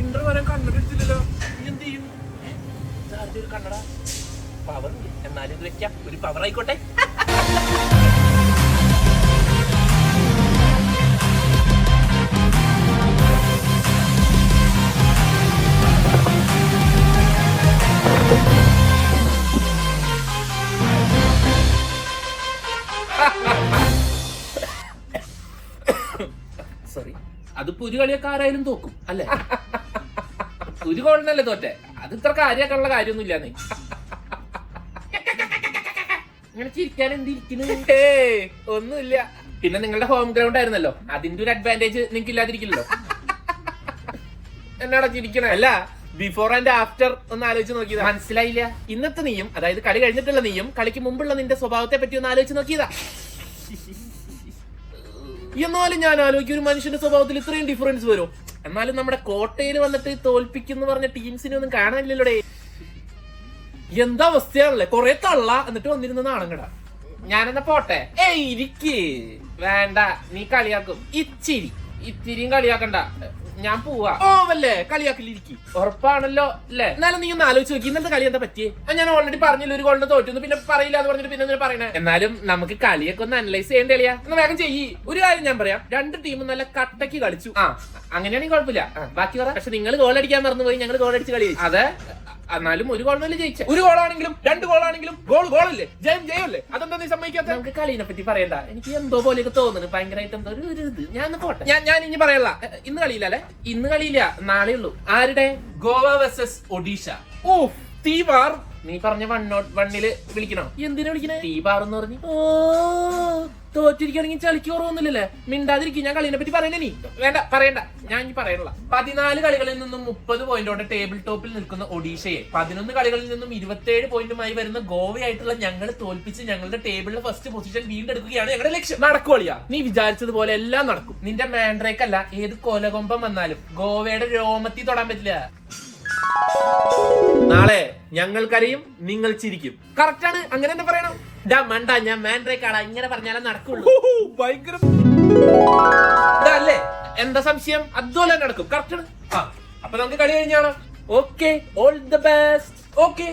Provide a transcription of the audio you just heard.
ഇന്ദ്ര വരെ കണ്ണടിച്ചില്ലല്ലോ എന്ത് ചെയ്യും? ഒരു കണ്ണട. പവർ എന്നാലും ഇത് വെക്കാം. ഒരു പവർ ആയിക്കോട്ടെ. സോറി ഒരു കളിയൊക്കെ ആരായാലും തോക്കും അല്ലേ? ഒരു ഗോളിനല്ലേ തോറ്റെ? അത് ഇത്ര കാര്യമാക്കാനുള്ള കാര്യമൊന്നുമില്ലാന്നേ. ഇങ്ങനെ ചിരിക്കാൻ എന്തിരിക്കുന്നു ഒന്നുമില്ല. പിന്നെ നിങ്ങളുടെ ഹോം ഗ്രൗണ്ട് ആയിരുന്നല്ലോ. അതിന്റെ ഒരു അഡ്വാന്റേജ് നിങ്ങൾക്ക് ഇല്ലാതിരിക്കില്ലല്ലോ എന്നാടാ ചിരിക്കണേ? അല്ല ബിഫോർ ആൻഡ് ആഫ്റ്റർ ഒന്ന് ആലോചിച്ച് നോക്കിയതാ. മനസ്സിലായില്ല. ഇന്നത്തെ നീയും അതായത് കളി കഴിഞ്ഞിട്ടുള്ള നീയും കളിക്ക് മുമ്പുള്ള നിന്റെ സ്വഭാവത്തെ പറ്റി ഒന്ന് ആലോചിച്ച് നോക്കിയതാ. എന്നാലും ഞാൻ ആലോചിക്കും ഒരു മനുഷ്യന്റെ സ്വഭാവത്തിൽ ഇത്രയും ഡിഫറൻസ് വരും. എന്നാലും നമ്മുടെ കോട്ടയിൽ വന്നിട്ട് തോൽപ്പിക്കുന്ന പറഞ്ഞ ടീംസിനെ ഒന്നും കാണാനില്ലല്ലോടേ. എന്താ അവസ്ഥയാണല്ലേ? കൊറേ തള്ള എന്നിട്ട് വന്നിരുന്ന നാണങ്ങട ഞാനെന്നാ പോട്ടെ? ഏയ് ഇരിക്ക്. വേണ്ട നീ കളിയാക്കും. ഇച്ചിരി. ഇത്തിരിയും കളിയാക്കണ്ട. ഞാൻ പോവാ. ഓവല്ലേ കളിയാക്കലിരിക്കും. ഉറപ്പാണല്ലോ അല്ലേ എന്നാലും നീ ഒന്ന് ആലോചിച്ച് നോക്കി. ഇന്നത്തെ കളി എന്താ പറ്റിയേ? ഞാൻ ഓൾറെഡി പറഞ്ഞില്ല ഒരു ഗോളിന് തോറ്റുന്നു. പിന്നെ പറയില്ല എന്ന് പറഞ്ഞിട്ട് പിന്നെ പറയണേ? എന്നാലും നമുക്ക് കളിയൊക്കെ ഒന്ന് അനലൈസ് ചെയ്യേണ്ട ഒന്ന് വേഗം ചെയ്യ്. ഒരു കാര്യം ഞാൻ പറയാം. രണ്ട് ടീമും നല്ല കട്ടക്ക് കളിച്ചു. ആ അങ്ങനെയാണെങ്കിൽ കുഴപ്പമില്ല. ബാക്കി പറ. പക്ഷെ നിങ്ങൾ ഗോൾ അടിക്കാൻ മറന്നുപോയി. ഞങ്ങൾ ഗോൾ അടിച്ച് കളി അതെ. എന്നാലും ഒരു ഗോളിനല്ലേ ജയിച്ച. ഒരു ഗോളാണെങ്കിലും രണ്ട് ഗോളാണെങ്കിലും ഗോൾ ഗോളല്ലേ ജയം ജയമല്ലേ അതെന്താ നീ സമ്മതിക്കാത്ത? നമുക്ക് കളീനെ പറ്റി പറയണ്ട. എനിക്ക് എന്തോ പോലെയൊക്കെ തോന്നുന്നു. ഭയങ്കരമായിട്ട് എന്തോ ഒരു ഇത്. ഞാൻ പോട്ടെ. ഞാൻ ഞാൻ ഇനി പറയല്ല ഇന്ന് കളിയില്ല അല്ലെ? ഇന്ന് കളിയില്ല. നാളെ ഉള്ളൂ. ആരുടെ? ഗോവ വേഴ്സസ് ഒഡീഷ. ഓ തീവാർ നീ പറഞ്ഞ വൺ നോട്ട് വണ്ണിൽ വിളിക്കണോ? എന്തിനാ വിളിക്കണേ? തീ പാറെന്ന് പറഞ്ഞു. ഓ തോറ്റിരിക്കുകയാണെങ്കിൽ ചളിക്ക് കുറവൊന്നുമില്ലല്ലേ മിണ്ടാതിരിക്കും ഞാൻ കളീനെ പറ്റി പറയണേ നീ? വേണ്ട പറയണ്ട. ഞാൻ ഇനി പറയണില്ല പതിനാല് കളികളിൽ നിന്നും മുപ്പത് പോയിന്റോടെ ടേബിൾ ടോപ്പിൽ നിൽക്കുന്ന ഒഡീഷയെ പതിനൊന്ന് കളികളിൽ നിന്നും ഇരുപത്തിയേഴ് പോയിന്റുമായി വരുന്ന ഗോവയായിട്ടുള്ള ഞങ്ങൾ തോൽപ്പിച്ച് ഞങ്ങളുടെ ടേബിളിലെ ഫസ്റ്റ് പൊസിഷൻ വീണ്ടെടുക്കുകയാണ് ഞങ്ങളുടെ ലക്ഷ്യം. നടക്കുവളിയാ നീ വിചാരിച്ചതുപോലെ എല്ലാം നടക്കും. നിന്റെ മാൻഡ്രേക്കല്ല ഏത് കൊലകൊമ്പം വന്നാലും ഗോവയുടെ രോമത്തി തൊടാൻ പറ്റില്ല. നാളെ ഞങ്ങൾ കരയും നിങ്ങൾ ചിരിക്കും. കറക്റ്റ് ആണ്. അങ്ങനെ തന്നെ പറയണം? ഡാ മണ്ട ഞാൻ മാൻഡ്രേക്ക് ആടാ. ഇങ്ങനെ പറഞ്ഞാലേ നടക്കുള്ളൂ. ഭയങ്കര അല്ലേ? എന്താ സംശയം? അതുപോലെ നടക്കും. കറക്റ്റ് ആണ്. ആ അപ്പൊ നമുക്ക് കളി കഴിഞ്ഞാണോ okay all the best okay